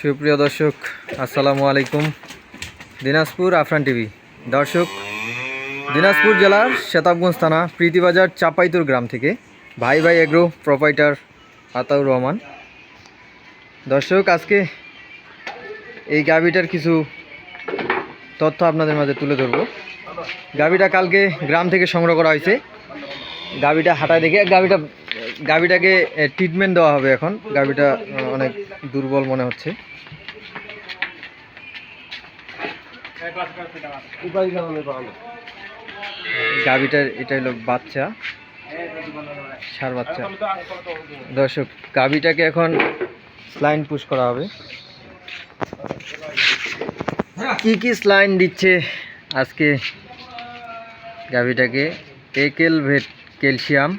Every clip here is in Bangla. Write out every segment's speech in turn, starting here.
সুপ্রিয় দর্শক, আসসালামু আলাইকুম। দিনাজপুর আফরান টিভি। দর্শক, দিনাজপুর জেলার শেতাবগঞ্জ থানা প্রীতিবাজার চাপাইতুর গ্রাম থেকে ভাই ভাই এগ্রো প্রোপাইটার আতাউর রহমান। দর্শক, আজকে এই গাভিটার কিছু তথ্য আপনাদের মাঝে তুলে ধরবো। গাভিটা কালকে গ্রাম থেকে সংগ্রহ করা হয়েছে। গাভিটা হাঁটায় দেখে গাভিটা গাভিটাকে ট্রিটমেন্ট দেওয়া হবে এখন। গাভিটা অনেক দুর্বল মনে হচ্ছে। গাভিটার এটা হলো বাচ্চা, সার বাচ্চা। দর্শক গাভিটাকে এখন স্লাইন পুশ করা হবে। কি কি স্লাইন দিচ্ছে আজকে গাভিটাকে একেল ভেট ক্যালসিয়াম।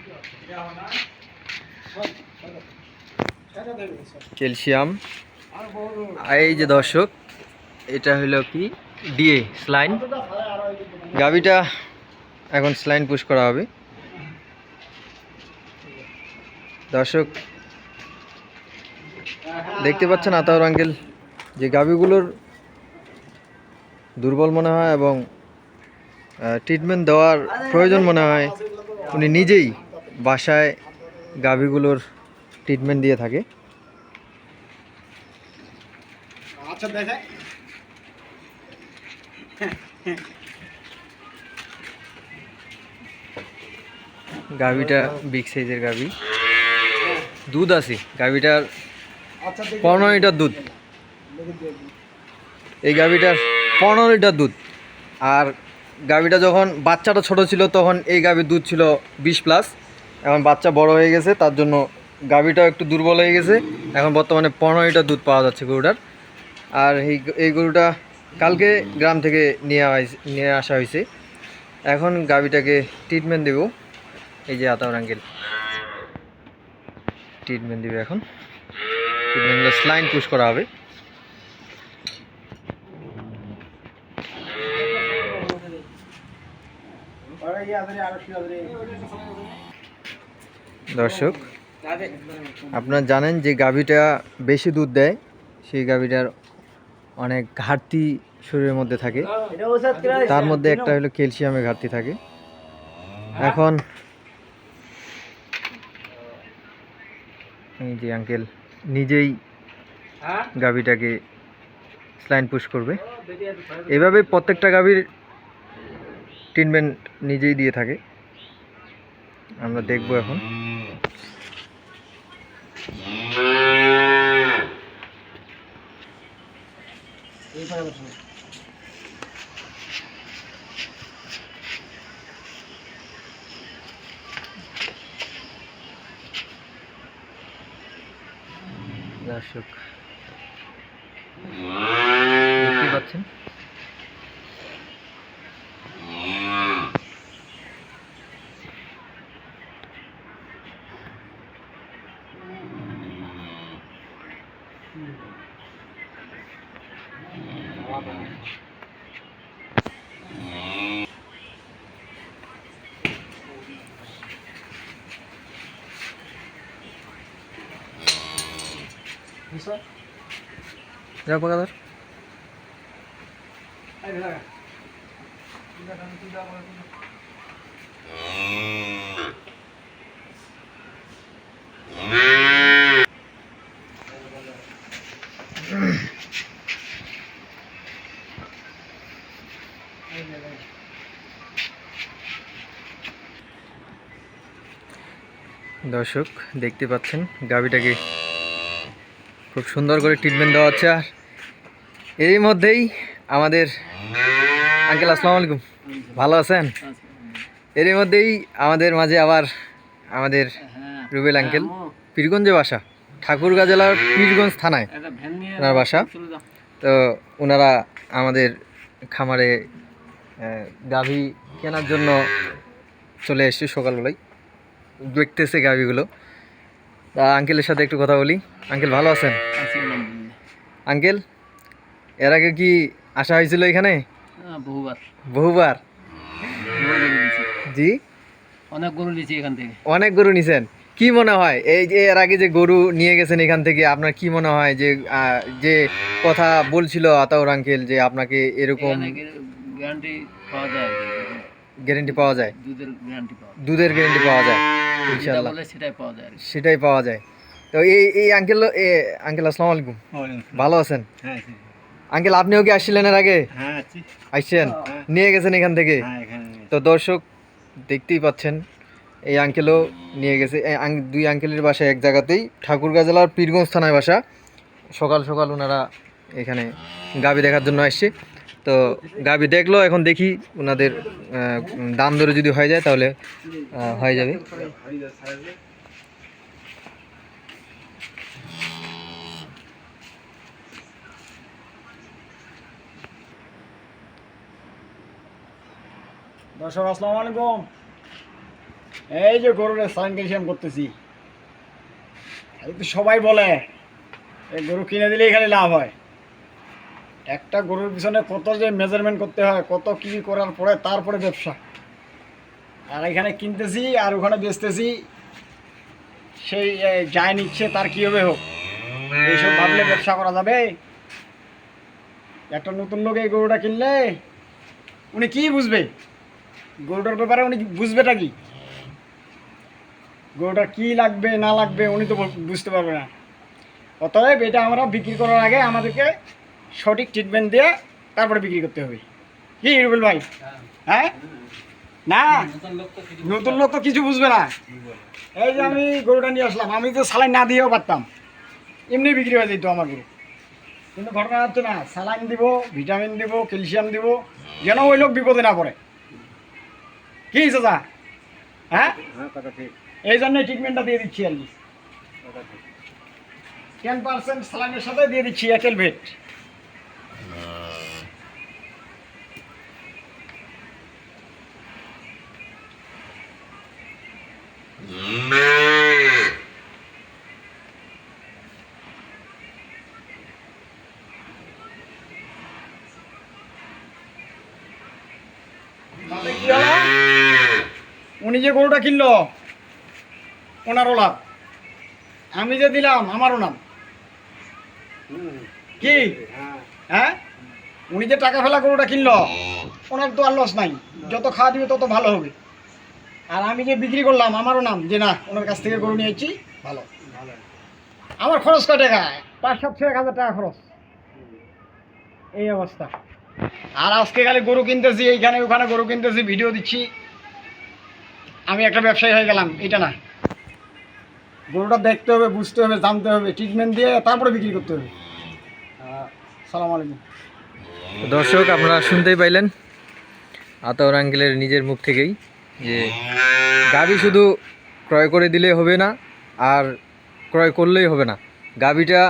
ক্যালসিয়াম এই যে দর্শক, এটা হলো কি? DA saline. গাভিটা এখন স্লাইন পুশ করা হবে। দর্শক, দেখতে পাচ্ছেন আতাউর আঙ্কেল যে গাভিগুলোর দুর্বল মনে হয় এবং ট্রিটমেন্ট দেওয়ার প্রয়োজন মনে হয় উনি নিজেই বাসায় গাভীগুলোর ট্রিটমেন্ট দিয়ে থাকে। আচ্ছা দেখে। গাভিটা বিগ সাইজের গাভি। দুধ আছে গাভিটার আচ্ছা পনেরো লিটার দুধ। এই গাভিটার পনেরো লিটার দুধ। আর গাভিটা যখন বাচ্চাটা ছোট ছিল, তখন এই গাভির দুধ ছিল বিশ প্লাস এখন বাচ্চা বড় হয়ে গেছে, তার জন্য গাভিটাও একটু দুর্বল হয়ে গেছে। এখন বর্তমানে পনেরো লিটার দুধ পাওয়া যাচ্ছে গরুটার। আর এই এই গরুটা কালকে গ্রাম থেকে নিয়ে নিয়ে আসা হয়েছে। এখন গাভিটাকে ট্রিটমেন্ট দেব। এই যে আতাউর আঙ্কেল ট্রিটমেন্ট দিবে এখন। ট্রিটমেন্ট স্লাইন পুশ করা হবে আরে ইয়া ধরে আরও শিয়া ধরে দর্শক, আপনারা জানেন যে গাভীটা বেশি দুধ দেয়, সেই গাভীটার অনেক ঘাটতি শরীরের মধ্যে থাকে। তার মধ্যে একটা হলো ক্যালসিয়ামের ঘাটতি থাকে। এখন এই যে আঙ্কেল নিজেই গাভীটাকে স্লাইন পুশ করবে। এভাবে প্রত্যেকটা গাভীর ট্রিটমেন্ট নিজেই দিয়ে থাকে। আমরা দেখব এখন। দর্শক দেখতে পাচ্ছেন? जा बघा तर Mm-hmm. দর্শক, দেখতে পাচ্ছেন, গাভিটাকে খুব সুন্দর করে ট্রিটমেন্ট দেওয়া হচ্ছে। আর এরই মধ্যেই আমাদের আঙ্কেল আসসালামু আলাইকুম। ভালো আছেন? এরই মধ্যেই আমাদের মাঝে আবার আমাদের রুবেল আঙ্কেল পীরগঞ্জে বাসা, ঠাকুরগাঁ জেলার পীরগঞ্জ থানায় ওনার বাসা। তো ওনারা আমাদের খামারে গাভী কেনার জন্য চলে এসছে সকালবেলায়। দেখতেছে গাভিগুলো তা আঙ্কেলের সাথে একটু কথা বলি। আঙ্কেল ভালো আছেন? আঙ্কেল এর আগে কি আসা হয়েছিল এখানে? বহুবার। বহুবার? জি? অনেক গরু নিয়েছি এখান থেকে। অনেক গরু নিছেন। কি মনে হয় এই যে এর আগে যে গরু নিয়ে গেছেন এখান থেকে আপনার কি মনে হয় যে যে কথা বলছিল আতাউর আঙ্কেল যে আপনাকে এরকম গ্যারান্টি পাওয়া যায় গ্যারেন্টি পাওয়া যায়? দুধের গ্যারান্টি পাওয়া যায়। দুধের গ্যারেন্টি পাওয়া যায়? ইনশাআল্লাহ। বলে সেটাই পাওয়া যায় সেটাই পাওয়া যায়। তো এই এই আঙ্কেল এ আঙ্কেল আসসালামু আলাইকুম। ভালো আছেন? হ্যাঁ আঙ্কেল আপনিও কি আসছিলেন এর আগে? হ্যাঁ আছি আসছেন? নিয়ে গেছেন এখান থেকে? হ্যাঁ এখানে তো দর্শক দেখতেই পাচ্ছেন এই আঙ্কেলও নিয়ে গেছে। এই আং- দুই আঙ্কেলের বাসা এক জায়গাতেই ঠাকুরগাঁ জেলার পীরগঞ্জ থানায় বাসা। সকাল সকাল ওনারা এখানে গাবি দেখার জন্য আসছে। তো গাবি দেখল, এখন দেখি ওনাদের দাম দরে যদি হয়ে যায় তাহলে হয়ে যাবে। দর্শক, আসসালামু আলাইকুম। এই যে গরুর সাইন ক্যালসিয়াম করতেছি সবাই বলে, এই গরু কিনে দিলে এখানে লাভ হয়। একটা গরুর পিছনে কত যে মেজারমেন্ট করতে হয়, কত কি করার পরে তারপরে ব্যবসা। আর এখানে কিনতেছি আর ওখানে বেচতেছি, সেই যায় নিচ্ছে তার কী হবে হোক। এইসব ভাবলে ব্যবসা করা যাবে। একটা নতুন লোক এই গরুটা কিনলে, উনি কি বুঝবে? গরুটার ব্যাপারে উনি বুঝবেটা কি? গরুটা কি লাগবে, না লাগবে, উনি তো বুঝতে পারবে না। অতএব এটা আমরা বিক্রি করার আগে আমাদেরকে সঠিক ট্রিটমেন্ট দিয়ে তারপরে বিক্রি করতে হবে। কি রুবেল ভাই? হ্যাঁ? না? নতুন লোক তো কিছু বুঝবে না। এই যে আমি গরুটা নিয়ে আসলাম আমি তো সালাই না দিয়েও পারতাম। এমনি বিক্রি হয়ে যেত আমার গরু। কিন্তু ঘটনা হচ্ছে না স্যালাইন দিব ভিটামিন দিব ক্যালসিয়াম দিব যেন ওই লোক বিপদে না পড়ে। কি চাচা হ্যাঁ? এই জন্যই ট্রিটমেন্টটা দিয়ে দিচ্ছি আর কি। টেন পার্সেন্ট স্যালাইনের সাথে দিয়ে দিচ্ছি একেল ভেট। উনি যে গরুটা কিনলো, ওনারও লাভ। আমি যে দিলাম, আমারও নাম। কি? হ্যাঁ? উনি যে টাকা ফেলা গরুটা কিনলো, ওনার তো আর লস নাই। যত খাওয়া দিবে, তত ভালো হবে। আর আমি যে বিক্রি করলাম, আমারও নাম, যে না, ওনার কাছ থেকে গরু নিয়েছি ভালো। আমার খরচ কয় টাকা? পাঁচ সাতশো এক হাজার টাকা খরচ। এই অবস্থা। আর আজকে খালি গরু কিনতেছি, এইখানে ওখানে গরু কিনতেছি ভিডিও দিচ্ছি। আমি একটা ব্যবসায়ী হয়ে গেলাম, এটা না। গরুটা দেখতে হবে, বুঝতে হবে, জানতে হবে ট্রিটমেন্ট দিয়ে তারপরে বিক্রি করতে হবে। সালাম আলাইকুম। দর্শক, আপনারা শুনতেই পাইলেন আতাউর আঙ্কেলের নিজের মুখ থেকেই যে গাবি শুধু ক্রয় করে দিলে হবে না, আর ক্রয় করলেই হবে না। গাবিটা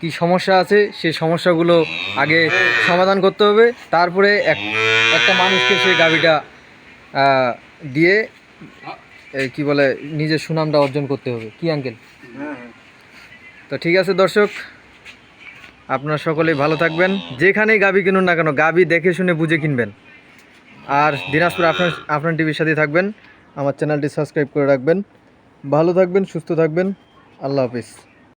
কি সমস্যা আছে, সেই সমস্যাগুলো আগে সমাধান করতে হবে। তারপরে এক, একটা মানুষকে সেই গাবিটা দিয়ে কি বলে, নিজের সুনামটা অর্জন করতে হবে। কি আঙ্কেল? তো ঠিক আছে দর্শক, আপনারা সকলেই ভালো থাকবেন। যেখানেই গাবি কিনুন না কেন গাবি দেখে শুনে বুঝে কিনবেন। আর দিনাজপুর আপনার আপনার টিভির সাথে থাকবেন। আমার চ্যানেলটি সাবস্ক্রাইব করে রাখবেন। ভালো থাকবেন, সুস্থ থাকবেন। আল্লাহ হাফিজ।